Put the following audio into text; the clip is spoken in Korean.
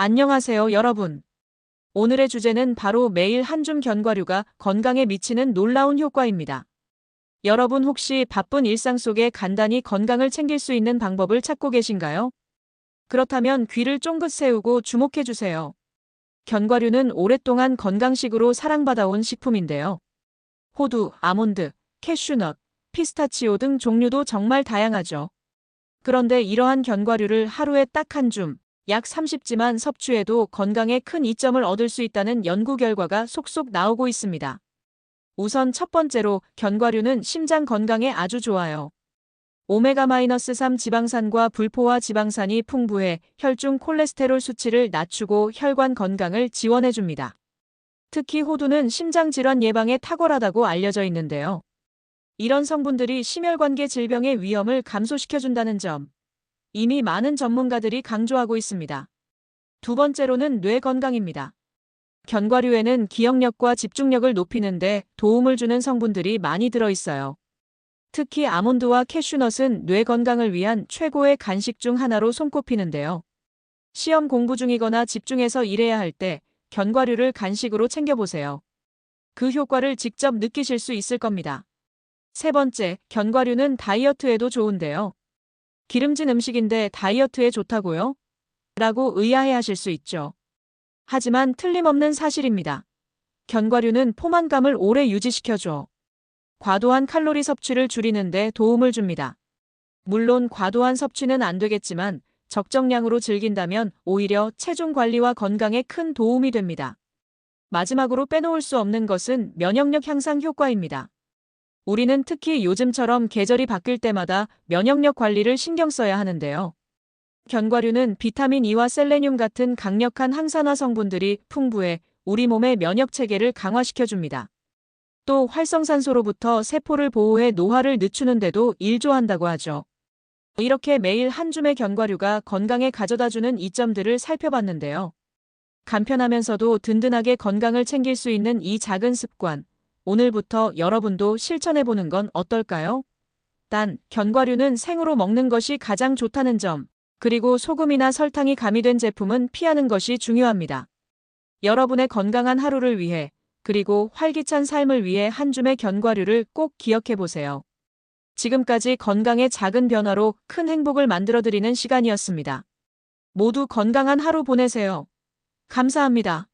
안녕하세요, 여러분. 오늘의 주제는 바로 매일 한 줌 견과류가 건강에 미치는 놀라운 효과입니다. 여러분 혹시 바쁜 일상 속에 간단히 건강을 챙길 수 있는 방법을 찾고 계신가요? 그렇다면 귀를 쫑긋 세우고 주목해 주세요. 견과류는 오랫동안 건강식으로 사랑받아온 식품인데요. 호두, 아몬드, 캐슈넛, 피스타치오 등 종류도 정말 다양하죠. 그런데 이러한 견과류를 하루에 딱 한 줌, 약 30지만 섭취해도 건강에 큰 이점을 얻을 수 있다는 연구 결과가 속속 나오고 있습니다. 우선 첫 번째로 견과류는 심장 건강에 아주 좋아요. 오메가-3 지방산과 불포화 지방산이 풍부해 혈중 콜레스테롤 수치를 낮추고 혈관 건강을 지원해 줍니다. 특히 호두는 심장 질환 예방에 탁월하다고 알려져 있는데요. 이런 성분들이 심혈관계 질병의 위험을 감소시켜 준다는 점. 이미 많은 전문가들이 강조하고 있습니다. 두 번째로는 뇌 건강입니다. 견과류에는 기억력과 집중력을 높이는데 도움을 주는 성분들이 많이 들어 있어요. 특히 아몬드와 캐슈넛은 뇌 건강을 위한 최고의 간식 중 하나로 손꼽히는데요. 시험 공부 중이거나 집중해서 일해야 할 때 견과류를 간식으로 챙겨보세요. 그 효과를 직접 느끼실 수 있을 겁니다. 세 번째, 견과류는 다이어트에도 좋은데요. 기름진 음식인데 다이어트에 좋다고요? 라고 의아해 하실 수 있죠. 하지만 틀림없는 사실입니다. 견과류는 포만감을 오래 유지시켜줘. 과도한 칼로리 섭취를 줄이는데 도움을 줍니다. 물론 과도한 섭취는 안 되겠지만 적정량으로 즐긴다면 오히려 체중 관리와 건강에 큰 도움이 됩니다. 마지막으로 빼놓을 수 없는 것은 면역력 향상 효과입니다. 우리는 특히 요즘처럼 계절이 바뀔 때마다 면역력 관리를 신경 써야 하는데요. 견과류는 비타민 E와 셀레늄 같은 강력한 항산화 성분들이 풍부해 우리 몸의 면역 체계를 강화시켜 줍니다. 또 활성산소로부터 세포를 보호해 노화를 늦추는 데도 일조한다고 하죠. 이렇게 매일 한 줌의 견과류가 건강에 가져다 주는 이점들을 살펴봤는데요. 간편하면서도 든든하게 건강을 챙길 수 있는 이 작은 습관. 오늘부터 여러분도 실천해 보는 건 어떨까요? 단, 견과류는 생으로 먹는 것이 가장 좋다는 점, 그리고 소금이나 설탕이 가미된 제품은 피하는 것이 중요합니다. 여러분의 건강한 하루를 위해, 그리고 활기찬 삶을 위해 한 줌의 견과류를 꼭 기억해 보세요. 지금까지 건강의 작은 변화로 큰 행복을 만들어드리는 시간이었습니다. 모두 건강한 하루 보내세요. 감사합니다.